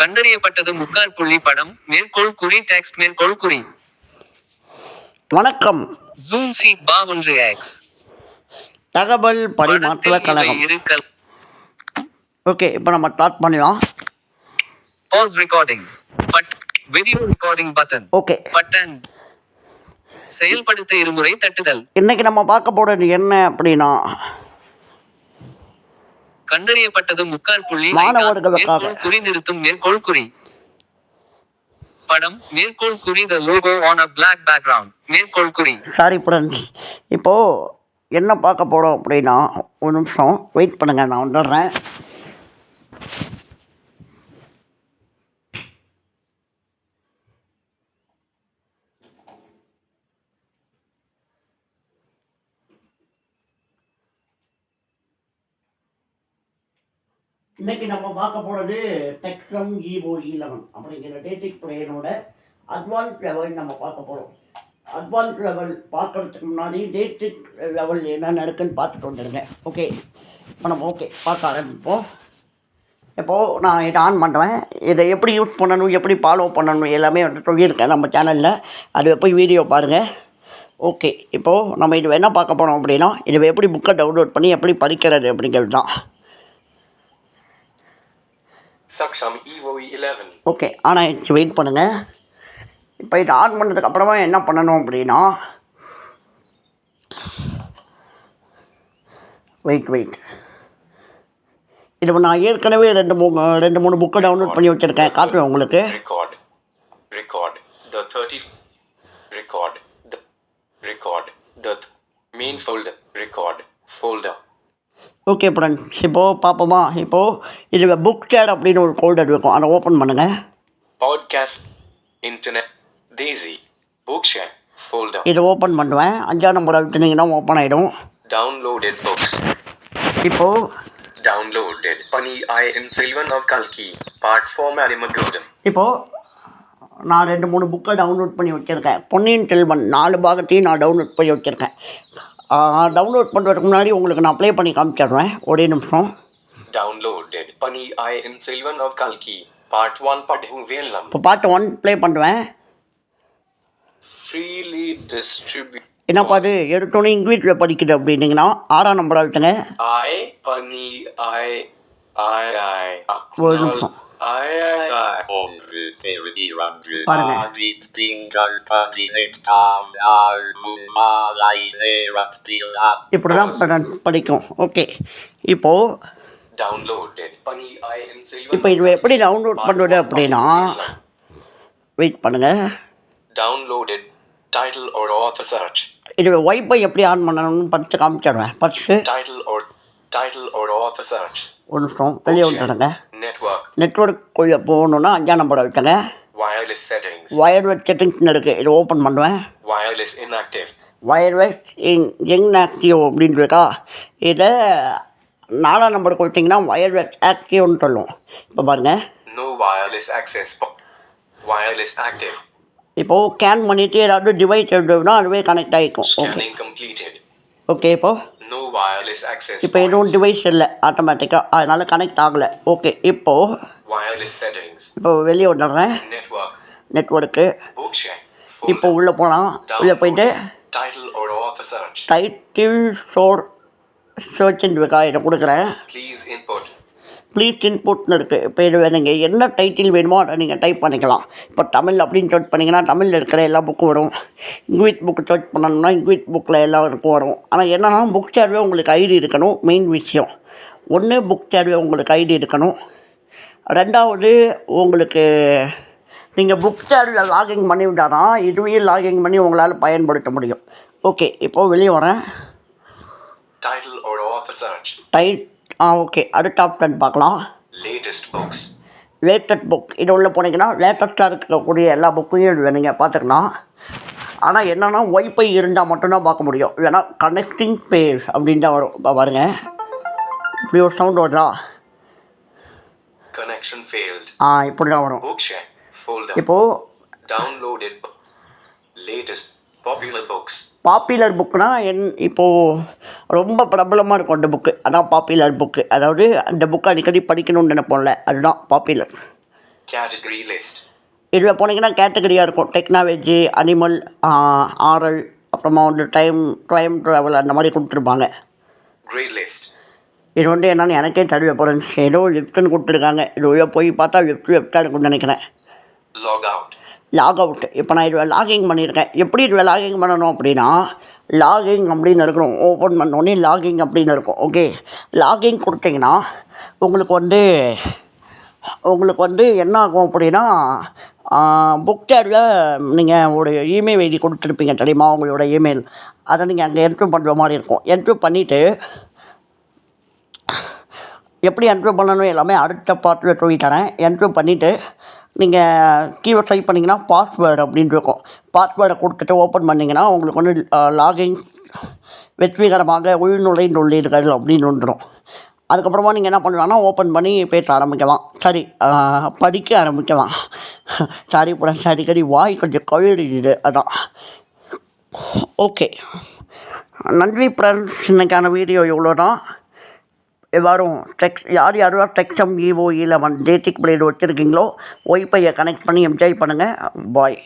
கண்டறியப்பட்டது முக்கார் புள்ளி படம் மேற்கோள் குறி டெக்ஸ்ட் மேற்கோள் குறி. வணக்கம். ஜூம் சீட் பா ஒன்று எக்ஸ் தகவல் பரிமாற்ற கழகம். ஓகே இப்போ நம்ம ஸ்டார்ட் பண்ணலாம் pause recording but video recording button okay button செயல்படுத்த இருமுறை தட்டுதல். இன்னைக்கு நம்ம பார்க்க போகிறது என்ன அப்படின்னா கண்டறியப்பட்டது முக்கார் புள்ளி மாணவர்களுக்காக. மேற்கோள் குறி நிறுத்தும் மேற்கோள் குறி. படம் மேற்கோள் குறி the logo on a black background மேற்கோள் குறி. சாரி ஃப்ரெண்ட்ஸ் இப்போது என்ன பார்க்க போகிறோம் அப்படின்னா ஒரு நிமிஷம் வெயிட் பண்ணுங்கள் நான் வந்துடுறேன். இன்னைக்கு நம்ம பார்க்க போகிறது டெக்ஸம் ஈவோ இலவன் அப்படிங்கிற டேட்டிக் பிளேயரோட அட்வான்ஸ் லெவல் நம்ம பார்க்க போகிறோம் அட்வான்ஸ் லெவல் பார்க்குறதுக்கு முன்னாடி டேட்டிக் லெவல் என்ன நடக்குன்னு பார்த்துட்டு வந்துடுங்க. ஓகே இப்போ நம்ம ஓகே பார்க்க ஆரம்பிப்போம். இப்போது நான் இதை ஆன் பண்ணுறேன் இதை எப்படி யூஸ் பண்ணணும் எப்படி ஃபாலோ பண்ணணும் எல்லாமே வந்து சொல்லியிருக்கேன் நம்ம சேனலில் அது போய் வீடியோ பாருங்கள் ஓகே இப்போது நம்ம இது என்ன பார்க்க போகிறோம் அப்படின்னா இதை எப்படி புக்கை டவுன்லோட் பண்ணி எப்படி படிக்கிறது அப்படிங்கிறது தான். Saksham Evo 11. ஓகே ஆனால் ஆயிடுச்சு வெயிட் பண்ணுங்கள் இப்போ இதை ஆன் பண்ணதுக்கு அப்புறமா என்ன பண்ணணும் அப்படின்னா வெயிட் வெயிட் இது நான் ஏற்கனவே ரெண்டு மூணு ரெண்டு மூணு புக்கை டவுன்லோட் பண்ணி வச்சுருக்கேன் காட்டுவேன் உங்களுக்கு Record. Record. The 30. Record. The. Record. The th- main folder. Record. Okay friends இப்போது பார்ப்போமா இப்போது இதில் புக் சேர் அப்படின்னு ஒரு ஃபோல்டர் இருக்கும் அதை ஓப்பன் பண்ணுங்கள் Podcast. Internet. Daisy. Bookshare. Folder. இதை ஓப்பன் பண்ணுவேன் அஞ்சாம் நம்பர் அழுத்தினீங்கன்னா ஓப்பன் ஆகிடும் Downloaded books. இப்போது Downloaded. Pani I in Silvan of Kalki. Part 4 Marimagodam. இப்போது நான் ரெண்டு மூணு புக்கை டவுன்லோட் பண்ணி வச்சுருக்கேன் பொன்னியின் செல்வன் நாலு பாகத்தையும் நான் டவுன்லோட் பண்ணி வச்சுருக்கேன் டவுன்லோட் பண்ணுறதுக்கு முன்னாடி உங்களுக்கு நான் ப்ளே பண்ணி காமிச்சிடுறேன் ஒரே நிமிஷம் Downloaded. Pani I in Silvan of Kalki. Part 1 Padhu Velam. இப்போ பார்த்து ஒன் ப்ளே பண்ணுவேன் Freely distributed. என்னப்பா அது எடுத்தோன்னே இங்கிலீஷில் படிக்குது அப்படின்னீங்கன்னா ஆறாம் நம்பர் அழுத்துங்க I, Pani, I, I, I. ஒரு நிமிஷம் பாருங்க இப்படிதான் படிக்கும் ஓகே இப்போ இப்போ இது எப்படி டவுன்லோட் பண்ணுறது அப்படின்னா வெயிட் பண்ணுங்க டவுன்லோடு டைட்டில் ஒரு ஆத்தர் சர்ச் இது வைஃபை எப்படி ஆன் பண்ணணும்னு படித்து காமிச்சிடுறேன் first title or title or author search ஒரு நிமிஷம் வெளியே வந்துடுங்க Network. நெட்ஒர்க்குள்ளே போகணுன்னா அஞ்சாம் நம்பர் settings. வயர்லெஸ் செட்டிங்ஸ்னு இருக்குது இதை ஓப்பன் பண்ணுவேன். வயர்லெஸ் இன் யங் ஆக்டிவ் அப்படின்னு இருக்கா இதை நாலாம் நம்பர் கொடுத்தீங்கன்னா வயர்லெஸ் ஆக்டிவ்னு சொல்லும் இப்போ பாருங்கள் wireless access. po- Wireless active. இப்போது ஸ்கேன் பண்ணிவிட்டு ஏதாவது டிவைஸ் இருந்ததுன்னா அதுவே கனெக்ட் ஆகிக்கும் ஓகே. ஓகே இப்போது. இப்போ எதுவும். டிவைஸ் இல்லை ஆட்டோமேட்டிக்காக அதனால் கனெக்ட் ஆகலை ஓகே இப்போது Wireless settings. இப்போ வெளியே வந்துடுறேன். நெட்ஒர்க்கு. இப்போ உள்ளே போகலாம் உள்ளே போயிட்டு. டைட்டில் ஷோர் சர்ச்னு இருக்கா இதை கொடுக்குறேன். ப்ளீஸ் இன்புட்னு இருக்குது இப்போ இது நீங்கள் என்ன டைட்டில் வேணுமோ அதை நீங்கள் டைப் பண்ணிக்கலாம். இப்போ தமிழ் அப்படின்னு சர்ச் பண்ணிங்கன்னா தமிழில் இருக்கிற எல்லா புக்கும் வரும். இங்கிலீஷ் புக்கு சர்ச் பண்ணணும்னா இங்கிலீஷ் புக்கில் எல்லா புக்கும் வரும். ஆனால் என்னன்னா புக் சேர்வே உங்களுக்கு ஐடி இருக்கணும் மெயின் விஷயம். ஒன்று புக் சேர்வே உங்களுக்கு ஐடி இருக்கணும். ரெண்டாவது உங்களுக்கு நீங்கள் புக் சேரில் லாகின் பண்ணி விட்டால் தான் இதுவையும் லாகின் பண்ணி உங்களால் பயன்படுத்த முடியும். ஓகே இப்போது வெளியே வரேன். Title ஆ ஓகே அடுத்த ஆப்ஷன் பார்க்கலாம் Latest books. லேட்டஸ்ட் புக் இது உள்ள போனீங்கன்னா லேட்டஸ்ட்டாக இருக்கக்கூடிய எல்லா புக்கையும் இது நீங்கள் பார்த்துக்கலாம் ஆனால் என்னென்னா ஒய்ஃபை இருந்தால் மட்டும்தான் பார்க்க முடியும் இல்லைன்னா கனெக்டிங் பேஸ் அப்படின்னு தான் வரும் இப்போ பாருங்க இப்படி ஒரு சவுண்ட் வருதா Connection failed. ஆ இப்படி தான் வரும். இப்போது. Popular books. பாப்புலர் புக்குனா என் இப்போது ரொம்ப பிரபலமாக இருக்கும் அந்த புக்கு அதான் பாப்புலர் புக்கு அதாவது அந்த புக்கை அடிக்கடி படிக்கணும்னு நினைப்போம்ல அதுதான் பாப்புலர் Category list. இதில் போனீங்கன்னா கேட்டகரியாக இருக்கும். டெக்னாலஜி அனிமல் ஆரல் அப்புறமா வந்து டைம் டைம் ட்ராவல் அந்த மாதிரி கொடுத்துருப்பாங்க. இது வந்து என்னன்னு எனக்கே தெரியல போகிறேன் ஏதோ லிஃப்ட்டுன்னு கொடுத்துருக்காங்க. இது வழியா போய் பார்த்தா லிஃப்ட் லெஃப்டாக இருக்கும்னு நினைக்கிறேன். லாக் அவுட் இப்போ நான் இதில் லாகிங் பண்ணியிருக்கேன். எப்படி இதில் லாகிங் பண்ணணும் அப்படின்னா லாகிங் அப்படின்னு இருக்கணும். ஓப்பன் பண்ணோடனே லாகிங் அப்படின்னு இருக்கும். ஓகே? லாகிங் கொடுத்தீங்கன்னா உங்களுக்கு வந்து உங்களுக்கு வந்து என்ன ஆகும் அப்படின்னா புக் டேடில் நீங்கள் ஒரு இமெயில் ஐடி கொடுத்துருப்பீங்க தெரியுமா? உங்களோட இமெயில் அதை நீங்கள் அங்கே என்ட்ரு பண்ணுற மாதிரி இருக்கும். என்ட்ரு பண்ணிவிட்டு எப்படி என்ட்ரு பண்ணணும் எல்லாமே அடுத்த பாட்டில் சொல்லி தரேன். என்ட்ரு பண்ணிவிட்டு நீங்கள் கீழே டைப் பண்ணிங்கன்னா பாஸ்வேர்டு அப்படின்னு இருக்கும் பாஸ்வேர்டை கொடுத்துட்டு ஓப்பன் பண்ணிங்கன்னா உங்களுக்கு வந்து லாகின் வெற்றிகரமாக உள்நுழைந்துள்ளீர்கள் அப்படின்னு வந்துடும் அதுக்கப்புறமா நீங்கள் என்ன பண்ணலாம்னா ஓப்பன் பண்ணி பேச ஆரம்பிக்கலாம். சரி படிக்க ஆரம்பிக்கலாம். சாரி சரி அடிக்கடி வாய் கொஞ்சம் கழுடிடுது அதான். ஓகே நன்றி ஃப்ரெண்ட்ஸ் இன்றைக்கான வீடியோ இவ்வளோ தான் எல்லாரும் டெக்ஸ் யார் யாரெல்லாம் டெக்ஸ்டம் இஓஇயில் வந்து டேட்டிக் பிளேடு வச்சுருக்கீங்களோ ஒய்ஃபையை கனெக்ட் பண்ணி என்ஜாய் பண்ணுங்கள் பாய்